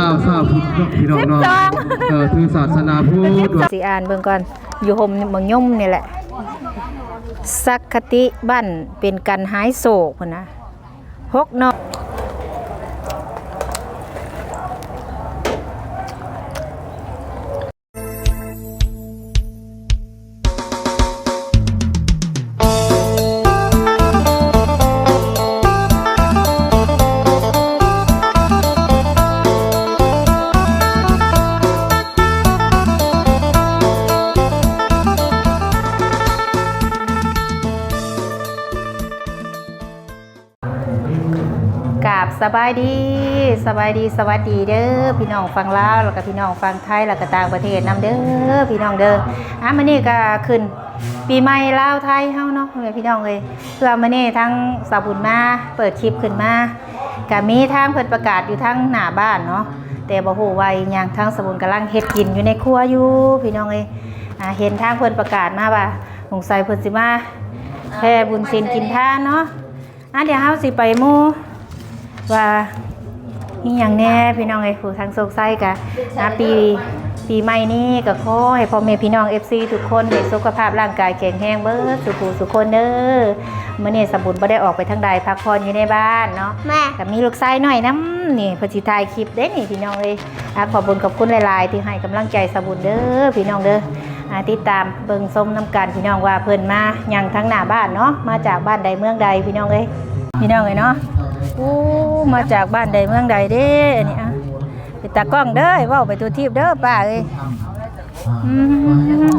ลาวชาวพุทราบพี่น้องเนาะสิบสองเออถือศาสนาพุทธสิอ่านเบิ่งก่อนอยู่ห่มเมืองย่มนี่แหละ สักคติบ้านเป็นการหายโศกนะหกนอก บสบายดีสบายดีสวัสดีเด้อพี่น้องฟังลาวแล้วก็พี่น้องฟังไทยแล้วก็ต่างประเทศนํเด้อพี่น้องเด้ออะมื้อนี้ก็ขึ้น ปีใหม่ลาวไทยเฮาเนาะพ่อแม่พี่น้องเอ้ยเพื่อมื้อนี้ทั้งสาบุญมาเปิดคลิปขึ้นมาก็มีทางเพิ่นประกาศอยู่ทั้งหน้าบ้านเนาะแต่บ่ฮู้ว่าอีหยังทางสาบุญกำลังเฮ็ดกินอยู่ในครัวอยู่พี่น้องเอ้ยอ่าเห็นทางเพิ่นประกาศมาว่าสงสัยเพิ่นสิมาแผ่บุญศีลกินทานเนาะอะเดี๋ยวเฮาสิไปหมู่ ว่านี่อย่างแน่พี่น้องไอ้ผู้ทางโศกไส้กะนะปีปีใหม่นี้ก็ขอให้พ่อแม่พี่น้อง FC ทุกคนให้สุขภาพร่างกายแข็งแรงเบิดสุขสุขคนเด้อมื้อนี้สมบุญบ่ได้ออกไปทางใดพักผ่อนอยู่ในบ้านเนาะแม่ก็มีลูกชายหน่อยน้ำนี่เพนสิถ่ายคลิปเด้นี่พี่น้องเอ้ยอะขอบคุญขอบคุณหลายๆ ที่ให้กำลังใจสมบุญเด้อพี่น้องเด้ออะติดตามเบิ่งส้มน้ำกันพี่น้องว่าเพิ่นมายังทั้งหน้าบ้านเนาะมาจากบ้านใดเมืองใดพี่น้องเอ้ยพี่น้องเอ้ยเนาะ อู้มาจากบ้านใดเมืองใดเด้อันนี้อะไปตากล้องเด้อเว้าไปตัวทีบเด้อป้าเอ้ยอืม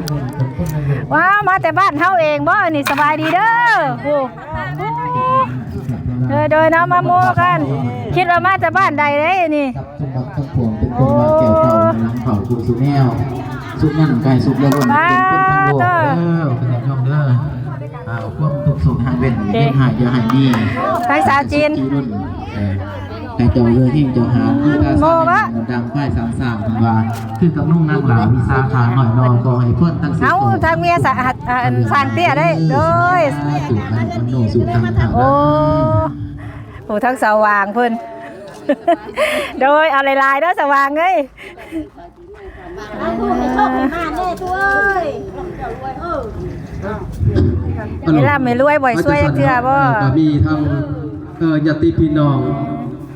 ว้าวมาแต่บ้านเฮาเองบ่อันนี่สบายดีเด้อโอ้เดยโดยเนาะมาโมกัน คิดว่ามาแต่บ้านใดเด้อันนี่ครับสมบัติทั้งปวงเป็นคนมาแก้วเก่าหลังเผาคุณสุแนวสุกนั่นไก่สุกแล้วคนเป็นคนทั้งโลกเด้อเป็นน้องเด้ออ่าความทุกข์ สุขหายเว้นเรื่องหายอย่าหายนี่ภาษาจีนจีรุ่นเออใครเจ้าเรือที่เจ้าหาคือตาโมสามวะดังป้ายสามสามพันวาคือกับนุ่งนางหลามีสาขาหน่อยนอนก็ให้เพื่อนตั้งสิเอาทางเมียสะอาดอ่าอันสร้างเตี้ยได้โดยสู่ทางมันโนสู่ทางทางโอ้โหทั้งสว่างเพิ่นโดยเอาลายๆเด้อสว่างเอ้ยเว ลาไม่รวยบ่อยช่วยจักเทื่อบ่ก็มีทั้งเอ่อญาติพี่น้อง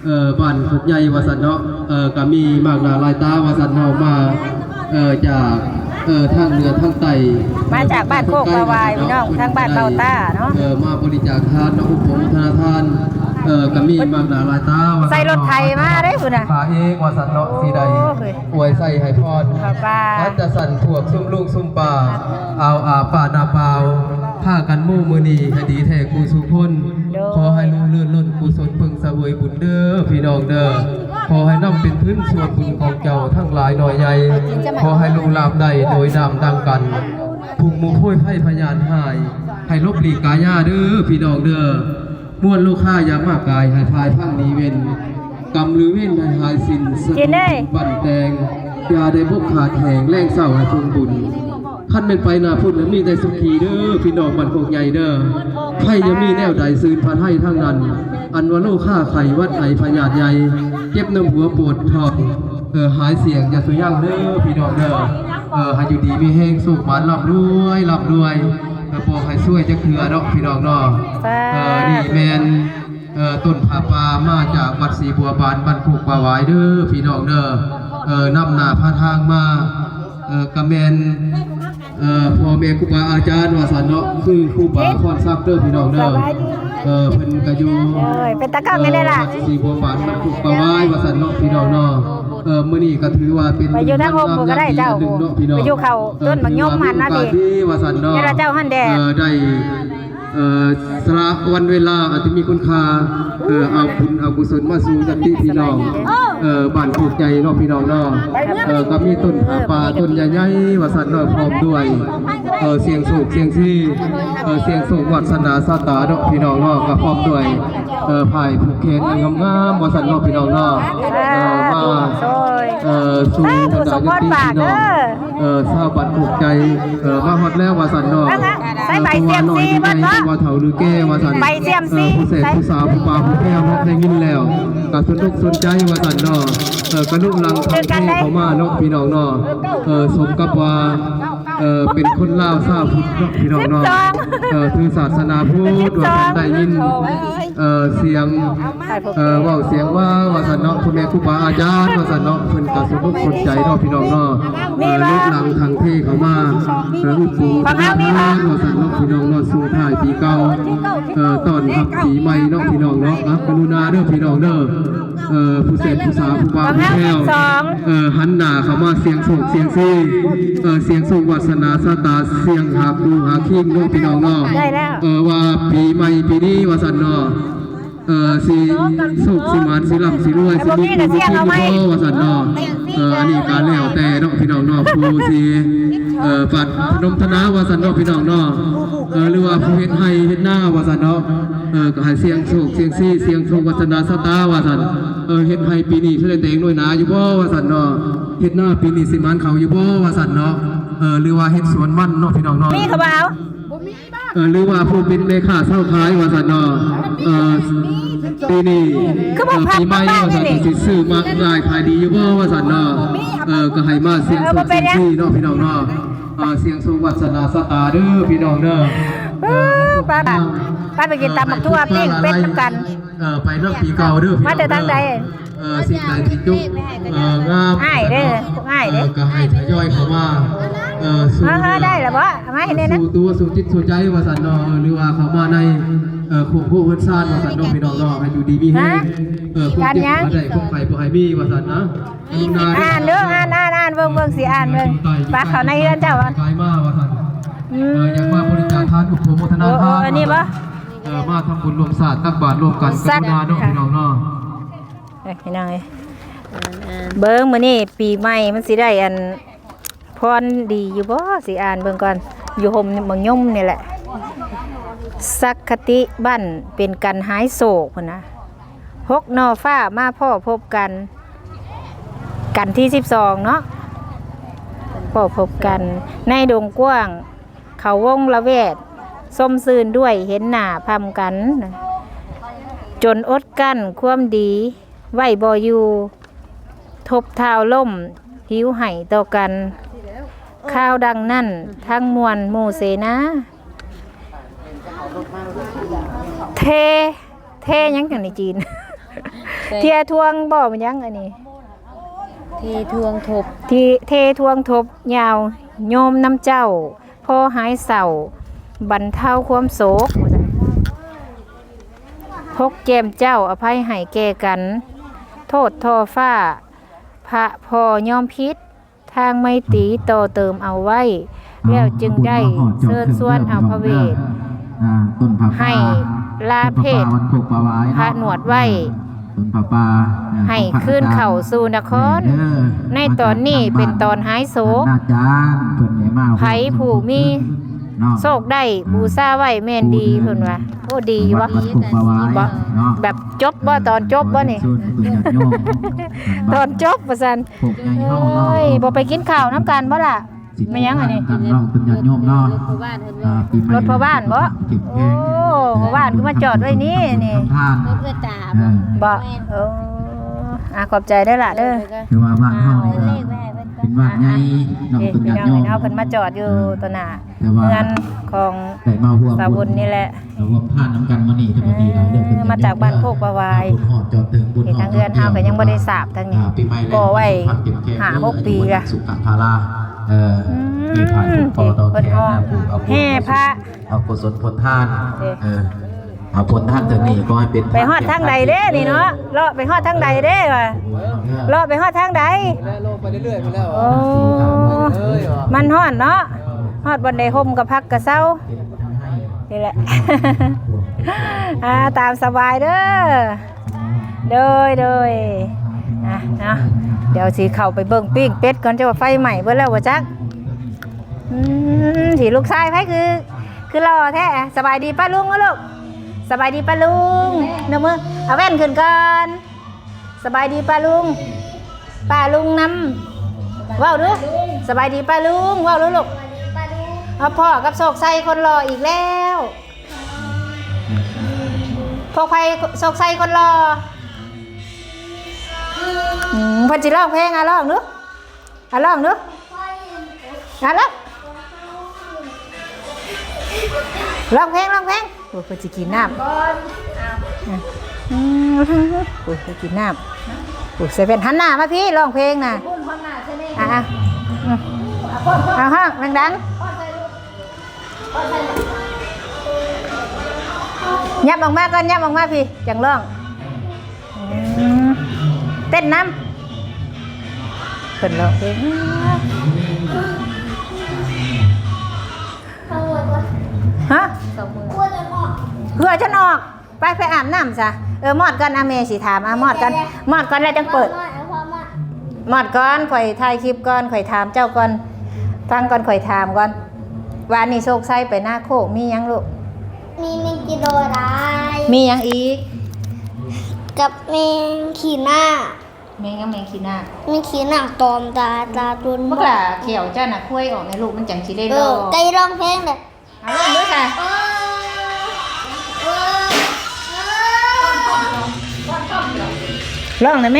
เอ่อบ้านขุดใหญ่วาสันเนาะเอ่อก็มีมากหน้าหลายตาวาสันเฮามาเอ่อจากเอ่อทางเหนือทางใต้มาจากบ้านโคกปลาวายพี่น้องทางบ้านเบาต้าเนาะเอ่อมาบริจาคทานเนาะอุปโภคธนาทาน เอ่อก็มีมากหน้าหลายตาวาสันใส่รถไถมาเด้พุ่นน่ะ ขาเองวาสันเนาะสีใดโอ้ยอวยใส่ให้พรป้าป้าอาจจะสั่นพวกซุ่มลุงซุ่มป่าเอาอาป่านาเปล่าผ้ากันหมู่มือนีให้ดีแท้กูสุพ้นขอให้รู้เลื่อนล้นกุศลเพึงเสวยบุญเด้อพี่น้องเด้อขอให้นำเป็นพื้นส่วนบุญของเจ้าทั้งหลายหน่อยใหญ่ขอให้รู้ลาบใดโดยนามดังกันผูกหมูพ้ยไพ่พยานหาย ให้ลบหลีกกายาเด้อพี่น้องเด้อ มวนลูกค้าอย่ามากกายให้พายพังนี้เว้นกรรมหรือเว้นให้หายสิ้นสกินได้ บั่นแตงยาได้บกขาดแหงแรงเศร้าให้ทรงบุญขั้นเป็นไปนาพุ่นและมีแต่สุขีเด้อพี่น้องมันโคกใหญ่เด้อไพ่ยังมีแนวใดซืนพันให้ทั้งนั้น อันว่าโลค่าไข่วัดไอพญาติใหญ่เจ็บน้ำหัวปวดท้องเออหายเสียงอย่าสุยั่งเด้อพี่น้องเด้อเออให้อยู่ดีมีแห้งสุขหวานหลับรวยหลับรวย เออบอกให้ช่วยจะเคือเนาะพี่น้องเนาะเออนี่แมนเอ่อต้นผาปามาจากวัดศรีบัวบานบ้านผูกปาวายเด้อพี่น้องเด้อเอ่อนำหน้าพาทางมาเอ่อกะแมนเอ่อพ่อแม่ครูบาอาจารย์ว่าสันเนาะคือครูบาคอนซักเด้อพี่น้องเด้อเอ่อเพิ่นก็อยู่เอ้ยเป็นตะกร้าไม่ได้ล่ะเอ่อวัดศรีบัวบานบ้านผูกปาวายว่าสันเนาะพี่น้องเนาะ เอ่อมื้อนี้ก็ถือว่าเป็นไปอยู่ทางโฮมก็ได้เจ้าหนึ่งเนาะพี่น้องไปอยู่เข้าต้นบักยมหันนะดิเอ่อถือว่ามีโอกาสดีว่าสันเนาะเนี่ยล่ะเจ้าหันแดดเอ่อได้เอ่อสละวันเวลาอาจจะมีคุณค่าเอ่อเอาบุญเอากุศลมาสู่ญาติพี่น้องเอ่อบ้านผูกใจเนาะพี่น้องเนาะเอ่อก็มีต้นผาป่าต้นใหญ่ๆว่าสัตว์เนาะพร้อมด้วยเอ่อเสียงโศกเสียงซี่เอ่อเสียงโศกวัดสนาสาตาเนาะพี่น้องเนาะก็พร้อมด้วยเอ่อภายผูกแขนงามๆว่าสัตว์เนาะพี่น้องเนาะเอ่อมาโอ้ยเอ่อสู่บรรดาญาติพี่น้องเอ่อชาวบ้านผูกใจเอ่อมาฮอดแล้วว่าสัตว์เนาะเอาละใส่ใบเสียมซีเอ่อเบิดเนาะว่าเถาหรือแก้ว่าสันใบเสียมซีเอ่อผู้เสพผู้สาวผู้ปลาผู้แก้วเนาะได้ยินแล้วก็สนุกสนใจว่าสันเนาะเออกระลุกลังทางที่เขามาเนาะพี่น้องเนาะเออสมกับว่า เออเป็นคนลาวซาพุทธเนาะพี่น้องเนาะเออถือศาสนาพุทธว่าเพิ่นได้ยินเออเสียงเออว่าเสียงว่าว่าสันเนาะคุณแม่ครูบาอาจารย์ว่าสันเนาะเพิ่นก็สมสนใจเนาะพี่น้องเนาะเออลูกหลังทางเทเขามาเอออุปูทานว่าสันเนาะพี่น้องเนาะสู่ท้ายปีเก่าเออตอนรับปีใหม่เนาะพี่น้องเนาะครับกรุณาเด้อพี่น้องเด้อเออผู้เสพผู้สาวผู้บาผู้แพ้ว หันหน้าเข้ามาเสียงโศกเสียงซี่เออเสียงโศกวัสนาสตาเสียงหาปูหาคิงเนาะพี่น้องเนาะได้แล้วเออว่าปีใหม่ปีนี้ว่าสันเนาะ เออสีสุขสิมานสิลำสิรวยสิบุญบุญบุญบุญวสันเนาะเอออันนี้การแล้วแต่เนาะพี่น้องนาะผู้สิเออปัดพนมธนาวสันเนาะพี่น้องนาะเออหรือว่าผู้เฮ็ดให้เฮ็ดหน้าวสันเนาะเออก็ให้เสียงโศกเสียงซี่เสียงโศกวัฒนาสตาวสันเออเฮ็ดให้ปีนี้เช่วยแต่งหน่วยนาอยู่บ่วสันเนาะเฮ็ดหน้าปีนี้สิมานเขาอยู่บ่วสันเนาะเออหรือว่าเฮ็ดสวนมันนาะพี่น้องนาะมีเขาบ่าว เออหรือว่าผู้เป็นเลขาเศร้าคล้ายว่าสันเนอเออปีนี้คือบอกเออพักปีใหม่บ้านว่าสันนี่สิซื้อมากรายขายดีอยู่บ่ว่าสันเนอเออก็ให้มาเสียงเออสูบ่งเป็นเสียงหยังที่เนาะพี่น้องเนาะเออเสียงสูงวัฒนาสตาเด้อพี่น้องเด้อเออป้าป้าป้าไปกินตำบักทั่วปิ้งเป็ดน้ำกัน เออไปเรื่องปีเก่าเด้อพี่น้องมาแต่ทางใด เออสิ่งใดที่จุกเอองามอ้ายเด้อพวกอ้ายเด้อ ก็ให้ทยอยเข้ามาเออสู่เออเออได้แล้วบ่เอามาให้เนี่ยนะ สู่ตัวสู่จิตสู่ใจว่าสันเนอหรือว่าเขามาในเอ่อคุมผู้เพื่อนซ่านว่าสันเนอพี่น้องเนาะให้อยู่ดีมีแฮงเออคุมเจ็บมาได้คุมไข่บ่ให้มีว่าสันนะกรุณาอ่านเด้ออ่านอ่านอ่านเบิ่งเบิ่งสิอ่านเบิ่งป้าเขาในเรือนเจ้าบ่กายมาว่าสันอืเอมออยากมาบริจาคทานอุปโภคทนาเออเอทาอนอันนี้บ่เออมาทำบุญรวมศาสตร์ตักบาตรรวมกันกสัตว์รุณาเนาะพี่น้องเนาะเอ้ยพี่น้องเอ้ยเบิ่งมื้อนี้ปีใหม่มันสิได้อันพรดีอยู่บ่สิอ่านเบิ่งก่อนอยู่ห่มเมืองยมนี่แหละ สักคติบ้านเป็นกันหายโศกพุ่นนะหกนอฟ้ามาพ่อพบกัน กันที่สิบสองเนาะพ่อพบกัน ในดงกว้าง เขาวงละเวด ส้มซืนด้วยเห็นหน้าพำกัน จนอดกั้นความดีไหวบออยู่ ทบเท้าล่ม หิวไห่ต่อกัน ข้าวดังนั่น ทั้งมวลหมู่เสนา เท เทยังกันในจีน เทียทวงบ่มันยังอันนี้ทีทวงทบ ที่เททวงทบยาว โยมน้ำเจ้า พ่อหายเศร้า บรรเทาความโศกพกแกมเจ้าอภัยให้แก่กัน โทษทอฟ้า พระพอย่อมพิษ ทางไม่ตีต่อเติมเอาไว้ แล้วจึงได้เชิญส่วนเอาพระเวทให้ลาเพศต้นผาป่าวันโคกปลาไว้พระหนวดไว้ให้ขึ้นเข่าสู่นคร ในตอนนี้เป็นตอนหายโศกอาจารย์เพิ่นได้มาไผผู้มี เนาะโศกได้บูซาไว้แม่นดีเพิ่นว่าโอ้ดีอยู่วัวะดวัดโคกปลาไว้บ่เนาะแบบจบบ่ตอนจบบ่นี่ส่วนตุญาติโยมตอนจบว่าซั่นพวกใหญ่เฮาเอ้ยเนาะบ่ไปกินข้าวน้ำกันบ่ล่ะไม่ยังอันนี้กันเนาะตุญาติโยมเนาะรถพ่อบ้านเพิ่นอ่าว่าปีใหม่รถพ่อบ้านบ่เก็บแพโอ้งพ่อบ้านก็มาจอดไว้นี่นี่ทำทานรถเอื้อตาเออบ่เอออะขอบใจเด้อล่ะเด้อคือว่าบ้านเฮานี่ก็ เลขไว้ให้เพิ่นเป็นบ้านใหญ่เนาะเอ้ยตุพี่ญาน้ติองโยมเนาะเพิ่นมาจอดอยู่ตัวหน้าแต่ว่าเงินของได้มาร่วมสาวบุญนี่แหละเราร่วมทานน้ำกันมานี่ทั้งหมดนี้เราเรื่องเออมาจากบ้านโคกประวายบุญหอดจอดถึงบุญนี่ทางเรือนเฮาก็ยังบ่ได้ทราบทางนี้อ่ปีใหม่แล้วก่อไว้สุขภาพเข้มแข็งห้าหกปีละสุขภาระเอ่อมีผ่านปอตอแทนนะผู้เอาบุญแห่พระเอากุศลผลทานเด้เออ เอาผลทานเถอะนี่ก็ให้เป็นไปฮอดทางใดเด้นี่เนาะเลาะไปฮอดทางใดเด้ว่ะเลาะไปฮอดทางใดแล้วลงไปเรื่อยๆไปแล้วโอ้มันฮอดเนาะฮอดบนใดห่มกับพักกับเซานี่แหละอ่าตามสบายเด้อเด้อเด้ออะเนาะเดี๋ยวสิเข้าไปเบิ่งปิ้งเป็ดก่อนจะว่าไฟใหม่เบิ่แล้วว่าจักอืมสิลูกชายไผคือ คือรอแท้สบายดีป้าลุงเอ้อลูก สบายดีป้าลุงเนื้อมือเอาแว่นขึ้นก่อนสบายดีป้าลุงป้าลุงน้ำว้าวดูสบายดีป้าลุงว้าวดูลูกเอาพ่อกับโศกไส้คนรออีกแล้วพวกใครโศกไส้คนรอพิ่นสิร้องเพลงอะร้องดูอะร้องดูอะร้องร้องเพลงร้องเพลง อ้ยเพิ่นสิกินน้ำอืมโอ้ยเพิ่นกินน้ำโอ้ยเซเว่นหันหน้ามาพี่ร้องเพลงน่ะอะอะอืมเอาห้องดังๆยับออกมาก่อนยับออกมาพี่จังร้องอืมเต้นน้ำเพิ่นร้องเพลง ฮะเพื่อฉันออก ไปไปอาบน้ำซะ เออมอดก่อนอาเมสิถามอะมอดก่อนมอดก่อนแล้วจังเปิดมอดก่อนข่อยถ่ายคลิปก่อนข่อยถามเจ้าก่อนฟังก่อนข่อยถามก่อนวานนี้โชคไส้ไปหน้าโคกมีหยังลูก มีแมงกิโดไรายมีหยังอีก กับแมงขี่หน้าแมงกับแมงขี้หน้าแมงขี่หน้าตอมตาตาตุนเมื่อกล่ะเขียวเจ้าน่ะคุยออกในลูกมันจังสิได้เอรออใจร้องเพลงเลย เอาลองด้วยค่ะเออเออเออลองได้ไหม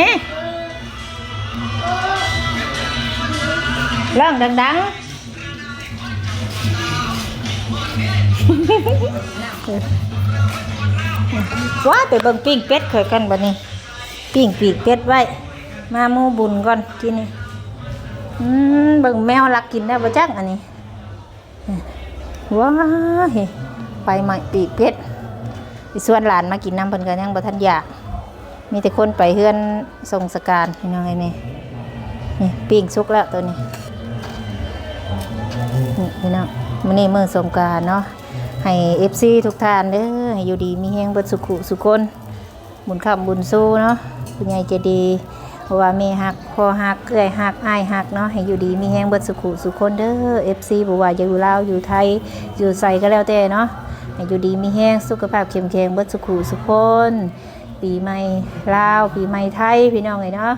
ลองดังๆว้าไปเบิ่งปิ้งเป็ดเคยกันบัดนี้ปิ้งปีกเป็ดไว้ มาหมู่บุญก่อนกินนี่อืมเบิ่งแมวรักกินได้บ่จักอันนี้ ว้าเฮไปใหม่ปีกเป็ดสิส่วนหลานมากินน้ำเพิ่นก็ยังบ่ทันอยาก มีแต่คนไปเฮือนทรงสการพี่น้องไอ้นี่นี่ปิ้งสุกแล้วตัวนี้นี่พี่น้องมื้อนี้มื้อสงการเนาะให้ FC ทุกท่านเด้อให้อยู่ดีมีแฮงเบิดสุขุสุคนบุญคำบุญสู้เนาะคุณยายใจะดี เพราะว่าแม่ฮักพ่อฮักเอื้อยฮักอ้ายฮักเนาะให้อยู่ดีมีแฮงเบิดสุขุสุคนเด้อ FC บ่ว่าอยู่ลาวอยู่ไทยอยู่ไสก็แล้วแต่เนาะให้อยู่ดีมีแฮงสุขภาพเข้มแข็งเบิดสุขุสุคนปีใหม่ลาว ปีใหม่ไทยพี่น้องเลยเนาะ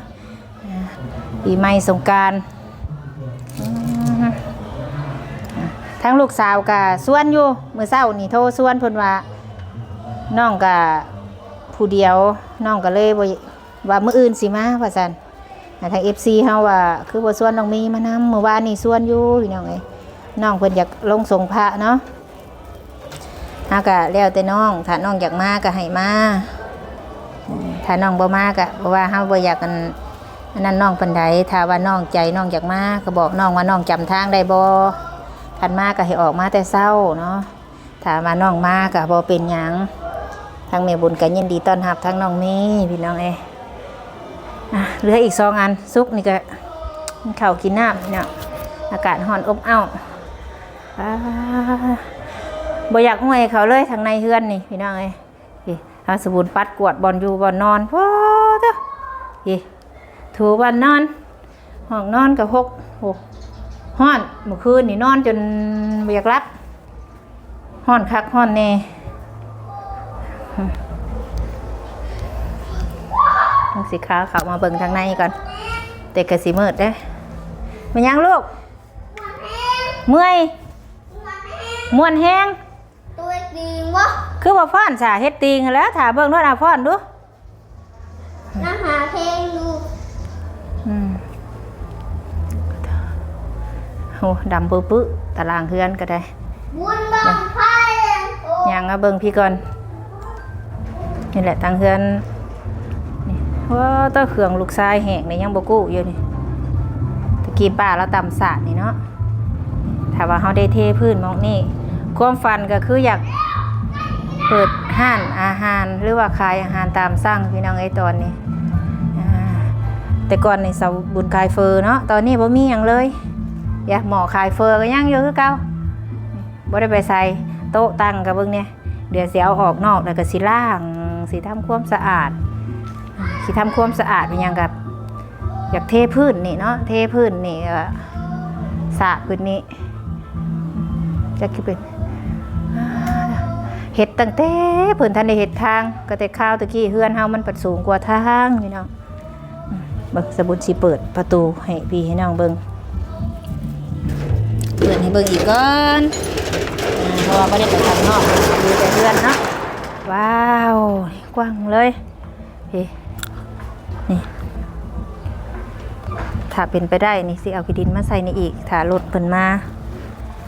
ปีใหม่สงการทั้งลูกสาวกับส่วนอยู่เมื่อเช้านี่โทรส่วนพนว่าน้องกับผู้เดียวน้องก็เลย ว่ามื้ออื่นสิมาว่าซั่นอ่าทาง FC เฮาว่าคือบ่ส่วนน้องมีมานำเมื่อวานนี่ส่วนอยู่พี่น้องเอ้ยน้องเพิ่นอยากลงส่งพระเนาะเฮาก็แล้วแต่น้อง ถ้าน้องอยากมาก็ให้มาถ้าน้องบ่มากอะเพราะว่าเฮาบ่อยากกันอันนั้นน้องปานใดถ้าว่าน้องใจน้องอยากมาก็บอกน้องว่าน้องจำทางได้บ่คันมาก็ให้ออกมาแต่เช้าเนาะถ้ามาน้องมาก็บ่เป็นหยังทางแม่บุญก็ยินดีต้อนรับทางน้องเมย์พี่น้องเอ้ อะเหลืออีกสองอันซุกนี่ก็เข้ากินน้ำเนี่ยอากาศร้อนอบอ้าวบ่อยากห่วยเขาเลยทางในเฮือนนี่พี่น้องเอ้ยเอาสบู่ปัดกวดบอลอยู่บอลนอนพ่อเด้อพี่ถูบอลนอน ห้องนอนกับหกหกห้อนเมื่อคืนนี่นอนจนไม่อยากรับห้อนคักห้อนแน่ สีขาวเขามาเบิ่งทางในก่อนแต่กระสีมืดเด้อมันยังลูกเมื่อยมวนแห้งตัวจริงวะคือว่าฟ้อนสาเฮ็ดติงหั้นแหล้วถาเบิ่งด้วยนะฟ้อนดูน้ำหาเพลงดูอืมโหดำปื้อปื้อตารางเฮือนก็ได้บุญบังไฟโอ้ยังเอาเบิ่งพี่ก่อนนี่แหละทางเฮือนนี่ ว้าต้าเครื่องลูกชายแหกนี่ยังบกู้อยู่นี่ตะกี้ป้าเราตำสาดนี่เนาะถ้าว่าเฮาได้เทพื้นมองนี่ความฝันก็คืออยากเปิดห้านอาหารหรือว่าขายอาหารตามสั่งพี่น้องไอ้ตอนนี้แต่ก่อนในเสาบุญขายเฟอเนาะตอนนี้บ่มีหยังเลย อย่าหมอขายเฟอก็ยังอยู่คือเก่าบ่ได้ไปใส่โต๊ะตั้งกับเบิ่งเนี่ยเดี๋ยวสิเอาออกนอกแล้วก็สิล้างสิทำความสะอาด สิทำความสะอาดเป็นยังกับอยากเทพื้นนี่เนาะเทพื้นนี่ก็สะพื้นนี้จะคิดเป็นเห็ดตั้งแต่เพิ่นทันได้เห็ดทางก็แต่ข้าวตะกี้เฮือนเฮามันปัดสูงกว่าทางพี่น้องอืมเบิ่งสบุนสิเปิดประตูให้พี่ให้น้องเบิ่งเปิดให้เบิ่งอีกก่อนอ่าเพราะว่าบ่ได้ไปทางนอกอยู่แต่เฮือนเนาะว้าวกว้างเลยพี่ นี่ ถ้าเป็นไปได้นี่สิเอาขี้ดินมาใส่ในอีก ถ้ารถเพิ่นมา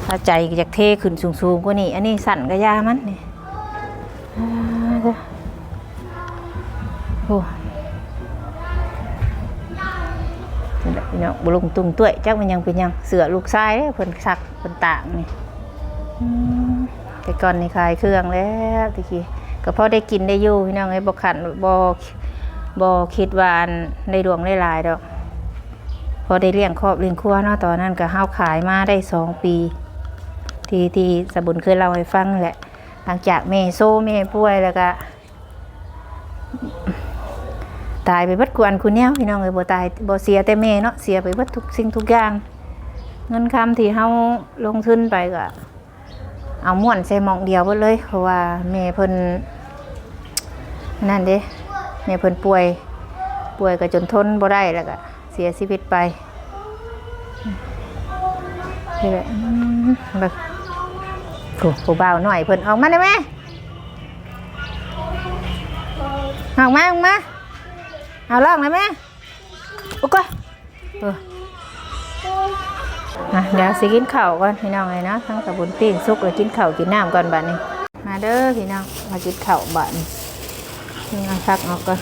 ถ้าใจอยากเทขึ้นสูงๆกว่านี้ อันนี้สั่นกระยามันนี่โอ้นี่แหละบุลุงตุงตุ้ยจักมันยังเป็นยังเสือลูกชายเด้เพิ่นซักเพิ่นต่างนี่แต่ก่อนนี่ขายเครื่องแล้วตะกี้ก็พอได้กินได้อยู่พี่น้องไอ้บ่ขันบ่ บ่คิดว่าอันได้ดวงได้ลายดอกพอได้เลี้ยงครอบเลี้ยงครัวเนาะตอนนั้นก็เฮาวขายมาได้สองปี ที่ที่สบุญเคยเล่าให้ฟังแหละ หลังจากแม่โซ่แม่ป่วยแล้วก็ ตายไปบิดกวนคุณเนี่ยพี่น้องเอ้ยบ่ตายบ่เสียแต่แม่เนาะเสียไปบิดทุกสิ่งทุกอย่าง เงินคำที่เฮาลงทุนไปก็เอาม่วนใส่หมองเดียวเบิดเลย เพราะว่าแม่เพิ่นนั่นเด้ แม่เพิ่นป่วย ป่วยก็จนทนบ่ได้แล้วก็เสียชีวิตไปนี่แหละแบบโอ้ผู้บ่าวหน่อยเพิ่นออกมาได้ไหมออกมาออกมาเอาลองเลยไหมโอ้ก็เอออะเดี๋ยวสิกินข้าวก่อนพี่น้องเลยนะทั้งตะบุญปิ้งสุกแล้วกินข้าวกินน้ำก่อนบัดนี้ มาเด้อพี่น้องมากินข้าวบัดนี้นี่ เอาซักออกก่อน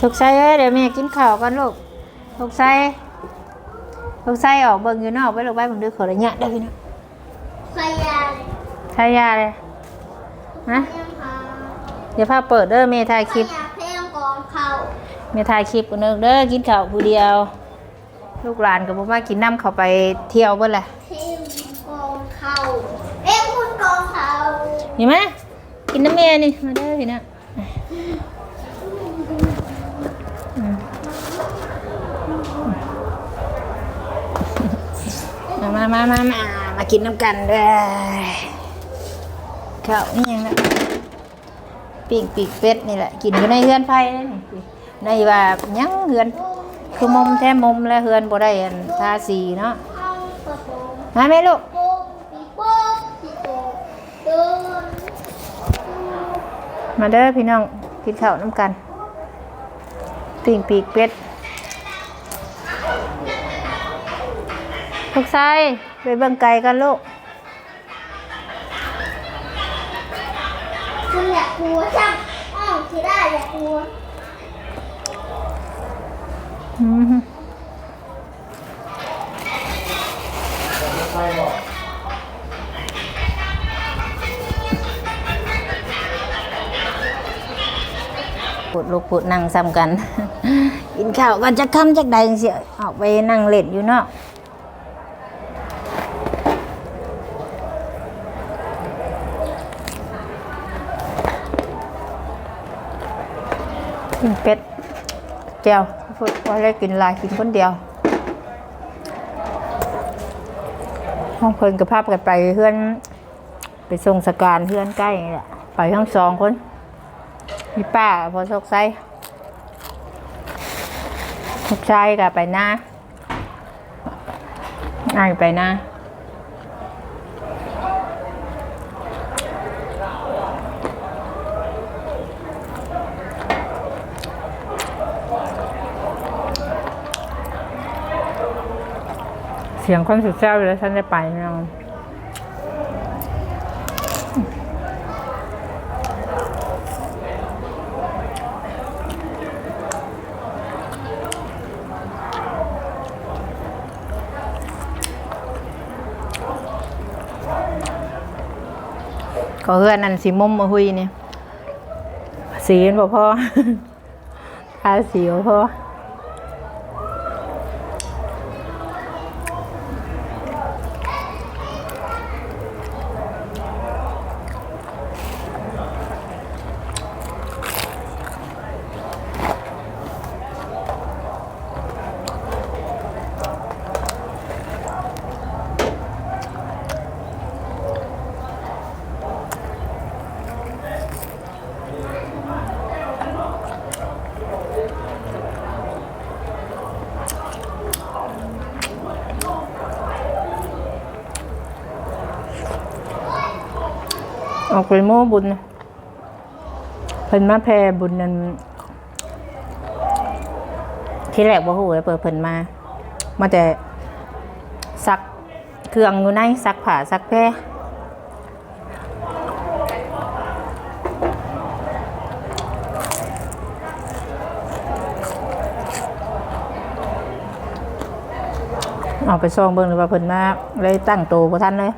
สุกไส้เอ้ยเดี๋ยวแม่กินข้าวกันลูกสุกไส้สุกไส้ออกเบิ่งอยู่นอกไปลูกไปผมดูขอระยะได้พี่น้องพยาใช้ยาเลยนะยังหาเดี๋ยวพาเปิดเด้อแม่ถ่ายคลิปพยาเพลงกองเข่าแม่ถ่ายคลิปกันเด้อเด้อกินข้าวผู้เดียว ลูกหลานก็บ่มากินน้ำเขาไปเที่ยวเบิ่นแหละเพลงกองเข่าเอ็มคุณกองเข่า เห็นไหมกินน้ำแม่นี่มาเด้พี่น้องอืมามามามามามากินน้ำกันด้อข้าวนี่ยังนะปีกปีกเป็ดนี่แหละ กินอยู่ในเฮือนไผ่เลยนี่ในว่ายังเฮือน คือมุมแท้มุมและเฮือนบ่ได้ทาสีเนาะเข้าประตูมลูก โป๊กปีโป๊กปีโป๊กเดิน มาเด้อพี่น้องกินข้าวน้ำกันปิ่งปีกเป็ดลูกชายไปเบิ่งไก่กันลูกคุณอยากกลัวจังอ้าวที่ได้อยากกลัวอือ ลูกปวดนั่งซ้ำกัน กินข้าวกันจะค่ำจากใดงเสียออกไปนั่งเล่นอยู่เนาะกินเป็ดเจียวพูดว่าได้กินลายกินคนเดียวห้องเพิ่นกับภาพกันไปเพื่อนไปส่งสการเพื่อนใกล้นี่แหละไปทั้งสองคน มีป้าพอสกไซสกไซกับไปหน้าอายไปหน้าเสียงคนสุดเจ้าอยู่แล้วฉันได้ไปแน่นอน ก็เฮือนนั่นสีมุมมาหุยเนี่ยสีมันบ่พอทาสีบ่พอ ออกไปโม่บุญเพิ่นมาแพ่บุญนั้นที่แรกบ่ฮู้เลยเปิดเพิ่นมา มาแต่ซักเครื่องอยู่ในซักผ้าซักแพรเอาไปซ่องเบิ่งหรือว่าเพิ่นมาเลยตั้งโตวบ่ทันเลย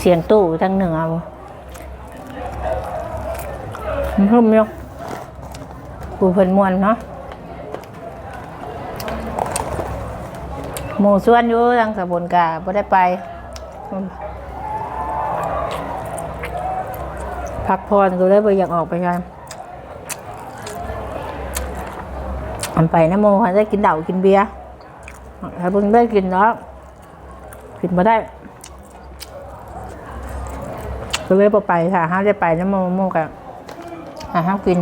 เสียงตู้ทางเหนือพิ่มยกกูเพิ่นมวนเนาะหมู่ส่วนอยู่ทางสะบนกาบ่ได้ไป พักผ่อนก็เลยบ่อยากออกไปกันอันไปนะโมได้กินเหล้ากินเบียร์ถ้าเพิ่งได้กินเนาะกินมาได้ ก็เลยบ่ไปค่ะห้าได้ไปน้ำโมโมกับหาห้ากิน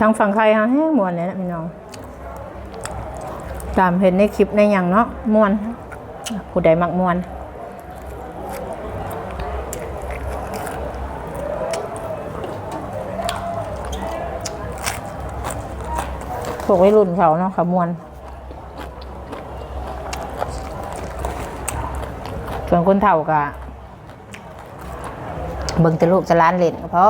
ทางฝั่งใครฮะแห้งมวนเลยนะพี่น้อง ตามเห็นในคลิปในอย่างเนาะมวนผู้ใดมักมวน พวกวัยรุ่นเขาเนาะขมวนส่วนคนเฒ่ากะเบิ่งแต่ลูกจะล้านเล่นก็พอ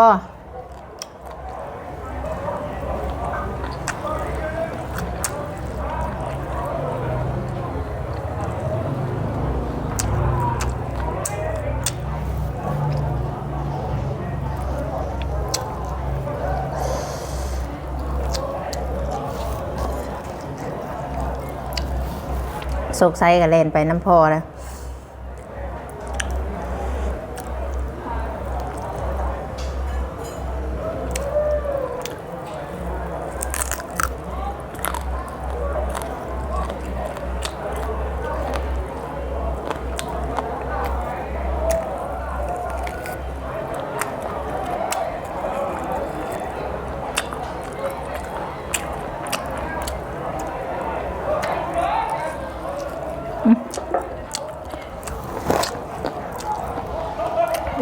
โศกไซกับเล่นไปน้ำพอแล้ว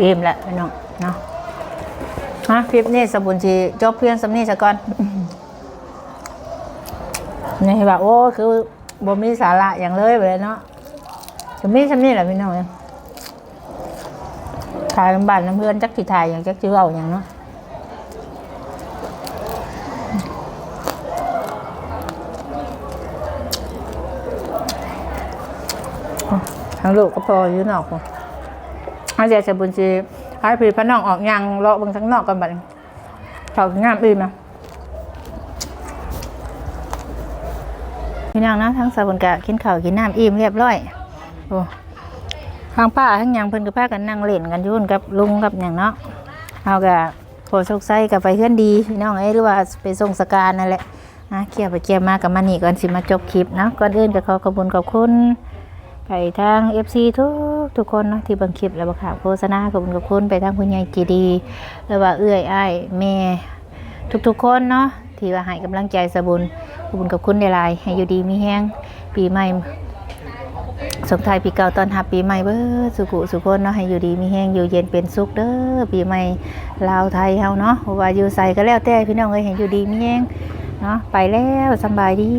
อิ่มแล้วพี่น้องเนาะฮะคลิปนี้สบุญชีจบเพียงสำนี้ซะก่อนนี่แบบโอ้คือบ่มีสาระอย่างเลยเลยเนาะจะมีสำนี้แหละพี่น้องเอ้ยถ่ายบ้านน้ำเพื่อนจักที่ถ่ายอย่างจักชื่อเอาอย่างเนาะทางลูกก็พออยู่นอกพอ อาเจียจะบุญชีให้พี่พระน้องออกยังเลาะเบางทั้งนอกกันบัดเขางามอื่นมาพี่น้องนะทั้งสาบุญกะกินข้าวกินน้ำอิ่มเรียบร้อยโอ้ทางป้าทั้งยังเพิ่นก็พากันนั่งเล่นกันยุ่นกับลุงกับหยังเนาะเอากะโพโชคไส้กับไปเพื่อนดีพี่น้องเอ้หรือว่าไปส่งสการนั่นแหละนะเกี่ยวไปเกี่ยวมากับมานี่ก่อนสิมาจบคลิปนะก่อนอื่นก็ขอขอบคุณขอบคุณไปทาง FC ทุก ทุกคนเนาะที่บังคลิปและบังข่าวโฆษณาขอบคุณขอบคุณไปทางคุณยายจีดีหรือว่าเอื้อยอ้ายแม่ทุกๆคนเนาะที่ว่าให้กำลังใจสบุญขอบคุณกับคุณในลน์ให้อยู่ดีมีแห้งปีใหม่ส่งทายปีเก่าตอนรับปีใหม่เบิดสุขุสุคนเนาะให้อยู่ดีมีแฮงอยู่เย็นเป็นสุขเด้อปีใหม่ลาวไทยเฮาเนาะว่าอยู่ใส่ก็แล้วแต่พี่น้องเอ้ยให้อยู่ดีมีแฮงเนาะไปแล้วสบายดี